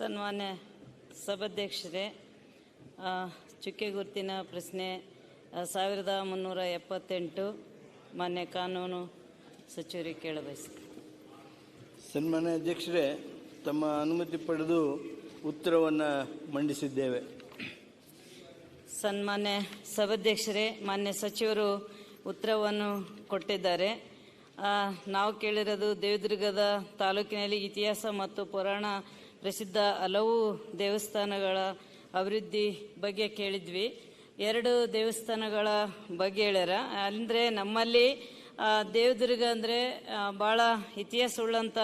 ಸನ್ಮಾನ್ಯ ಸಭಾಧ್ಯಕ್ಷರೇ ಚುಕ್ಕೆ ಗುರುತಿನ ಪ್ರಶ್ನೆ ಸಾವಿರದ ಮುನ್ನೂರ ಎಪ್ಪತ್ತೆಂಟು ಮಾನ್ಯ ಕಾನೂನು ಸಚಿವರಿಗೆ ಕೇಳಬಯಸ್ತೀನಿ. ಸನ್ಮಾನ್ಯ ಅಧ್ಯಕ್ಷರೇ ತಮ್ಮ ಅನುಮತಿ ಪಡೆದು ಉತ್ತರವನ್ನು ಮಂಡಿಸಿದ್ದೇವೆ. ಸನ್ಮಾನ್ಯ ಸಭಾಧ್ಯಕ್ಷರೇ ಮಾನ್ಯ ಸಚಿವರು ಉತ್ತರವನ್ನು ಕೊಟ್ಟಿದ್ದಾರೆ. ನಾವು ಕೇಳಿರೋದು ದೇವದುರ್ಗದ ತಾಲೂಕಿನಲ್ಲಿ ಇತಿಹಾಸ ಮತ್ತು ಪುರಾಣ ಪ್ರಸಿದ್ಧ ಹಲವು ದೇವಸ್ಥಾನಗಳ ಅಭಿವೃದ್ಧಿ ಬಗ್ಗೆ ಕೇಳಿದ್ವಿ. ಎರಡು ದೇವಸ್ಥಾನಗಳ ಬಗ್ಗೆ ಹೇಳ್ಯಾರ. ಅಂದರೆ ನಮ್ಮಲ್ಲಿ ದೇವದುರ್ಗ ಅಂದರೆ ಭಾಳ ಇತಿಹಾಸ ಉಳ್ಳಂಥ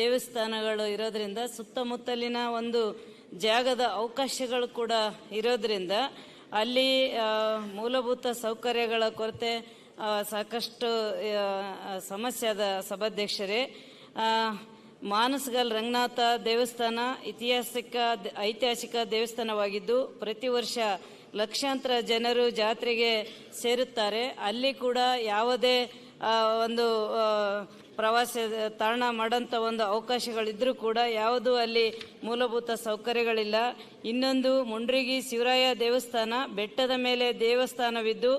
ದೇವಸ್ಥಾನಗಳು ಇರೋದ್ರಿಂದ, ಸುತ್ತಮುತ್ತಲಿನ ಒಂದು ಜಾಗದ ಅವಕಾಶಗಳು ಕೂಡ ಇರೋದ್ರಿಂದ, ಅಲ್ಲಿ ಮೂಲಭೂತ ಸೌಕರ್ಯಗಳ ಕೊರತೆ ಸಾಕಷ್ಟು ಸಮಸ್ಯೆ ಅದ ಸಭಾಧ್ಯಕ್ಷರೇ. ಮಾನಸಗಲ್ ರಂಗನಾಥ ದೇವಸ್ಥಾನ ಐತಿಹಾಸಿಕ ಐತಿಹಾಸಿಕ ದೇವಸ್ಥಾನವಾಗಿದ್ದು, ಪ್ರತಿ ವರ್ಷ ಲಕ್ಷಾಂತರ ಜನರು ಜಾತ್ರೆಗೆ ಸೇರುತ್ತಾರೆ. ಅಲ್ಲಿ ಕೂಡ ಯಾವುದೇ ಒಂದು ಪ್ರವಾಸ ತಾಣ ಮಾಡೋಂಥ ಒಂದು ಅವಕಾಶಗಳಿದ್ರೂ ಕೂಡ ಯಾವುದು ಅಲ್ಲಿ ಮೂಲಭೂತ ಸೌಕರ್ಯಗಳಿಲ್ಲ. ಇನ್ನೊಂದು ಮುಂಡ್ರಿಗಿ ಶಿವರಾಯ ದೇವಸ್ಥಾನ, ಬೆಟ್ಟದ ಮೇಲೆ ದೇವಸ್ಥಾನವಿದ್ದು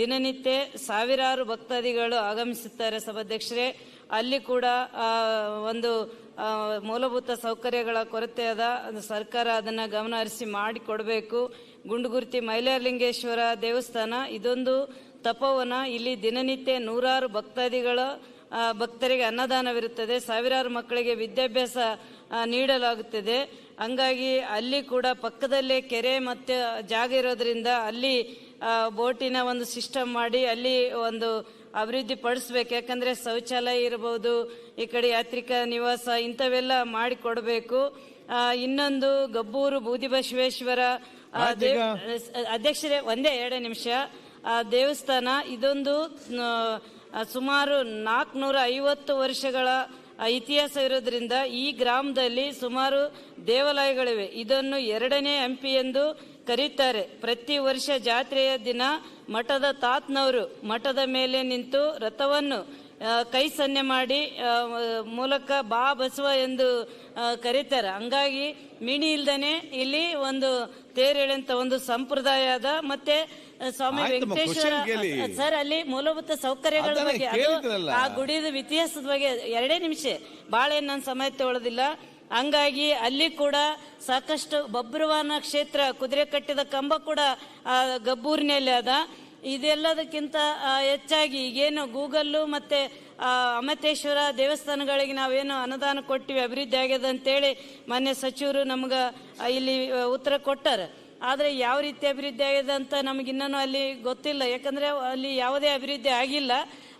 ದಿನನಿತ್ಯ ಸಾವಿರಾರು ಭಕ್ತಾದಿಗಳು ಆಗಮಿಸುತ್ತಾರೆ ಸಭಾಧ್ಯಕ್ಷರೇ. ಅಲ್ಲಿ ಕೂಡ ಒಂದು ಮೂಲಭೂತ ಸೌಕರ್ಯಗಳ ಕೊರತೆ ಅದ ಸರ್ಕಾರ ಅದನ್ನು ಗಮನ ಹರಿಸಿ ಮಾಡಿಕೊಡಬೇಕು. ಗುಂಡುಗುರ್ತಿ ಮೈಲಾರಲಿಂಗೇಶ್ವರ ದೇವಸ್ಥಾನ, ಇದೊಂದು ತಪೋವನ. ಇಲ್ಲಿ ದಿನನಿತ್ಯ ನೂರಾರು ಭಕ್ತಾದಿಗಳ ಭಕ್ತರಿಗೆ ಅನ್ನದಾನವಿರುತ್ತದೆ. ಸಾವಿರಾರು ಮಕ್ಕಳಿಗೆ ವಿದ್ಯಾಭ್ಯಾಸ ನೀಡಲಾಗುತ್ತದೆ. ಹಂಗಾಗಿ ಅಲ್ಲಿ ಕೂಡ ಪಕ್ಕದಲ್ಲೇ ಕೆರೆ ಮತ್ತು ಜಾಗ ಇರೋದ್ರಿಂದ ಅಲ್ಲಿ ಬೋಟಿನ ಒಂದು ಸಿಸ್ಟಮ್ ಮಾಡಿ ಅಲ್ಲಿ ಒಂದು ಅಭಿವೃದ್ಧಿ ಪಡಿಸ್ಬೇಕು. ಯಾಕಂದ್ರೆ ಶೌಚಾಲಯ ಇರಬಹುದು ಈ ಕಡೆ ಯಾತ್ರಿಕ ನಿವಾಸ ಇಂಥವೆಲ್ಲ ಮಾಡಿಕೊಡಬೇಕು. ಇನ್ನೊಂದು ಗಬ್ಬೂರು ಬೂದಿಬಸವೇಶ್ವರ ಅಧ್ಯಕ್ಷರೇ ಒಂದೇ ಎರಡೇ ನಿಮಿಷ. ಆ ದೇವಸ್ಥಾನ ಇದೊಂದು ಸುಮಾರು ನಾಲ್ಕುನೂರ ಐವತ್ತು ವರ್ಷಗಳ ಇತಿಹಾಸ ಇರೋದ್ರಿಂದ ಈ ಗ್ರಾಮದಲ್ಲಿ ಸುಮಾರು ದೇವಾಲಯಗಳಿವೆ. ಇದನ್ನು ಎರಡನೇ ಹಂಪಿ ಎಂದು ಕರೀತಾರೆ. ಪ್ರತಿ ವರ್ಷ ಜಾತ್ರೆಯ ದಿನ ಮಠದ ತಾತ್ನವರು ಮಠದ ಮೇಲೆ ನಿಂತು ರಥವನ್ನು ಕೈ ಸನ್ನೆ ಮಾಡಿ ಮೂಲಕ ಬಾ ಬಸವ ಎಂದು ಕರೀತಾರೆ. ಹಂಗಾಗಿ ಮಿಣಿ ಇಲ್ದನೆ ಇಲ್ಲಿ ಒಂದು ತೇರೇಳಂತ ಒಂದು ಸಂಪ್ರದಾಯ ಅದ. ಮತ್ತೆ ಸ್ವಾಮಿ ವೆಂಕಟೇಶ್ವರ ಸರ್ ಅಲ್ಲಿ ಮೂಲಭೂತ ಸೌಕರ್ಯಗಳ ಬಗ್ಗೆ ಅದು ಆ ಗುಡಿದ ಇತಿಹಾಸದ ಬಗ್ಗೆ ಎರಡೇ ನಿಮಿಷ. ಭಾಳ ಏನ್ ನನ್ನ ಸಮಯ ತಗೊಳ್ಳೋದಿಲ್ಲ ಹಂಗಾಗಿ ಅಲ್ಲಿ ಕೂಡ ಸಾಕಷ್ಟು ಬಬ್ರುವಾನ ಕ್ಷೇತ್ರ ಕುದುರೆ ಕಟ್ಟಿದ ಕಂಬ ಕೂಡ ಆ, ಗಬ್ಬೂರಿನಲ್ಲಿ ಅದ. ಇದೆಲ್ಲದಕ್ಕಿಂತ ಹೆಚ್ಚಾಗಿ ಈಗೇನು ಗೂಗಲ್ಲು ಮತ್ತೆ ಅಮತೇಶ್ವರ ದೇವಸ್ಥಾನಗಳಿಗೆ ನಾವೇನು ಅನುದಾನ ಕೊಟ್ಟಿವಿ, ಅಭಿವೃದ್ಧಿ ಆಗ್ಯದ ಅಂತೇಳಿ ಮಾನ್ಯ ಸಚಿವರು ನಮ್ಗೆ ಇಲ್ಲಿ ಉತ್ತರ ಕೊಟ್ಟಾರ. ಆದರೆ ಯಾವ ರೀತಿ ಅಭಿವೃದ್ಧಿ ಆಗ್ಯದ ಅಂತ ನಮ್ಗೆ ಇನ್ನೂ ಅಲ್ಲಿ ಗೊತ್ತಿಲ್ಲ. ಯಾಕಂದರೆ ಅಲ್ಲಿ ಯಾವುದೇ ಅಭಿವೃದ್ಧಿ ಆಗಿಲ್ಲ.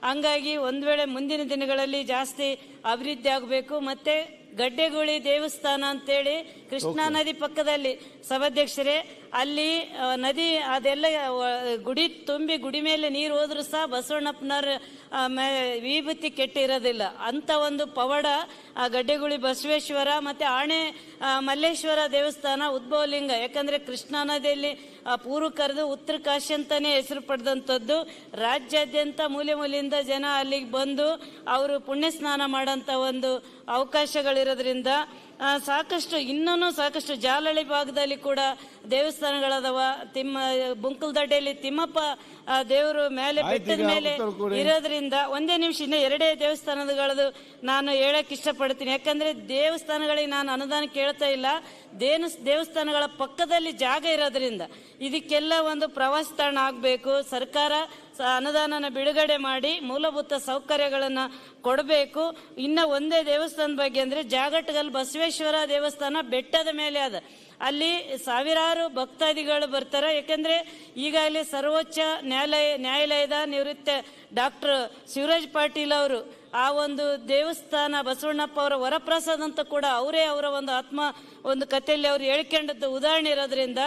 ಹಂಗಾಗಿ ಒಂದು ವೇಳೆ ಮುಂದಿನ ದಿನಗಳಲ್ಲಿ ಜಾಸ್ತಿ ಅಭಿವೃದ್ಧಿ ಆಗಬೇಕು. ಮತ್ತೆ ಗಡ್ಡೆಗುಳಿ ದೇವಸ್ಥಾನ ಅಂತೇಳಿ ಕೃಷ್ಣಾ ನದಿ ಪಕ್ಕದಲ್ಲಿ ಸಭಾಧ್ಯಕ್ಷರೇ ಅಲ್ಲಿ ನದಿ ಅದೆಲ್ಲ ಗುಡಿ ತುಂಬಿ ಗುಡಿ ಮೇಲೆ ನೀರು ಹೋದ್ರು ಸಹ ಬಸವಣ್ಣಪ್ಪನವ್ರ ವಿಭೂತಿ ಕೆಟ್ಟಿರೋದಿಲ್ಲ. ಅಂತ ಒಂದು ಪವಾಡ ಆ ಗಡ್ಡೆಗುಳಿ ಬಸವೇಶ್ವರ ಮತ್ತೆ ಆಣೆ ಮಲ್ಲೇಶ್ವರ ದೇವಸ್ಥಾನ ಉದ್ಭವಲಿಂಗ. ಯಾಕಂದ್ರೆ ಕೃಷ್ಣಾ ನದಿಯಲ್ಲಿ ಪೂರ್ವ ಕರೆದು ಉತ್ತರ ಕಾಶಿ ಅಂತಾನೆ ಹೆಸರು ಪಡೆದಂಥದ್ದು. ರಾಜ್ಯಾದ್ಯಂತ ಮೂಲೆ ಮೂಲೆಯಿಂದ ಜನ ಅಲ್ಲಿಗೆ ಬಂದು ಅವರು ಪುಣ್ಯ ಸ್ನಾನ ಮಾಡೋಂಥ ಒಂದು ಅವಕಾಶಗಳಿರೋದ್ರಿಂದ ಸಾಕಷ್ಟು ಇನ್ನೂ ಸಾಕಷ್ಟು ಜಾಲಳಿ ಭಾಗದಲ್ಲಿ ಕೂಡ ದೇವಸ್ಥಾನಗಳದವ. ತಿಮ್ಮ ಬುಂಕಲ್ದಡ್ಡೆಯಲ್ಲಿ ತಿಮ್ಮಪ್ಪ ದೇವರು ಮೇಲೆ ಬೆಟ್ಟದ ಮೇಲೆ ಇರೋದ್ರಿಂದ ಒಂದೇ ನಿಮಿಷ ಇನ್ನ ಎರಡೇ ದೇವಸ್ಥಾನಗಳದು ನಾನು ಹೇಳಕ್ ಇಷ್ಟಪಡ್ತೀನಿ. ಯಾಕಂದ್ರೆ ದೇವಸ್ಥಾನಗಳಿಗೆ ನಾನು ಅನುದಾನ ಕೇಳ್ತಾ ಇಲ್ಲ. ದೇನ ದೇವಸ್ಥಾನಗಳ ಪಕ್ಕದಲ್ಲಿ ಜಾಗ ಇರೋದ್ರಿಂದ ಇದಕ್ಕೆಲ್ಲ ಒಂದು ಪ್ರವಾಸ ತಾಣ ಆಗಬೇಕು. ಸರ್ಕಾರ ಅನುದಾನನ ಬಿಡುಗಡೆ ಮಾಡಿ ಮೂಲಭೂತ ಸೌಕರ್ಯಗಳನ್ನ ಕೊಡಬೇಕು. ಇನ್ನ ಒಂದೇ ದೇವಸ್ಥಾನದ ಬಗ್ಗೆ ಅಂದ್ರೆ ಜಾಗಟ್ಟಗಲ್ ಬಸವೇಶ್ವರ ದೇವಸ್ಥಾನ ಬೆಟ್ಟದ ಮೇಲೆ ಅದ. ಅಲ್ಲಿ ಸಾವಿರಾರು ಭಕ್ತಾದಿಗಳು ಬರ್ತಾರೆ. ಯಾಕಂದ್ರೆ ಈಗಾಗಲೇ ಸರ್ವೋಚ್ಚ ನ್ಯಾಯಾಲಯ, ನ್ಯಾಯಾಲಯದ ನಿವೃತ್ತ ಡಾಕ್ಟರ್ ಶಿವರಾಜ್ ಪಾಟೀಲ್ ಅವರು ಆ ಒಂದು ದೇವಸ್ಥಾನ ಬಸವಣ್ಣಪ್ಪ ಅವರ ವರಪ್ರಸಾದ ಅಂತ ಕೂಡ ಅವರೇ ಅವರ ಒಂದು ಆತ್ಮ ಒಂದು ಕಥೆಯಲ್ಲಿ ಅವ್ರು ಹೇಳ್ಕೊಂಡದ್ದು ಉದಾಹರಣೆ ಇರೋದ್ರಿಂದ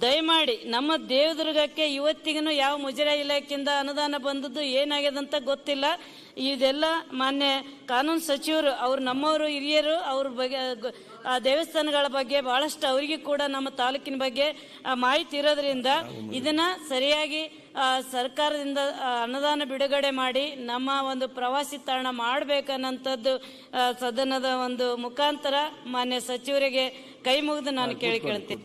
ದಯಮಾಡಿ ನಮ್ಮ ದೇವದುರ್ಗಕ್ಕೆ ಇವತ್ತಿಗೂ ಯಾವ ಮುಜರಾ ಇಲಾಖೆಯಿಂದ ಅನುದಾನ ಬಂದದ್ದು ಏನಾಗ್ಯದಂತ ಗೊತ್ತಿಲ್ಲ. ಇದೆಲ್ಲ ಮಾನ್ಯ ಕಾನೂನು ಸಚಿವರು ಅವ್ರು ನಮ್ಮವರು ಹಿರಿಯರು ಅವ್ರ ಬಗ್ಗೆ ಆ ದೇವಸ್ಥಾನಗಳ ಬಗ್ಗೆ ಬಹಳಷ್ಟು ಅವರಿಗೆ ಕೂಡ ನಮ್ಮ ತಾಲೂಕಿನ ಬಗ್ಗೆ ಆ, ಮಾಹಿತಿ ಇರೋದ್ರಿಂದ ಇದನ್ನ ಸರಿಯಾಗಿ ಸರ್ಕಾರದಿಂದ ಅನುದಾನ ಬಿಡುಗಡೆ ಮಾಡಿ ನಮ್ಮ ಒಂದು ಪ್ರವಾಸಿ ತಾಣ ಮಾಡಬೇಕನ್ನಂಥದ್ದು ಸದನದ ಒಂದು ಮುಖಾಂತರ ಮಾನ್ಯ ಸಚಿವರಿಗೆ ಕೈ ಮುಗಿದು ನಾನು ಕೇಳಿ ಕೇಳ್ತೀನಿ.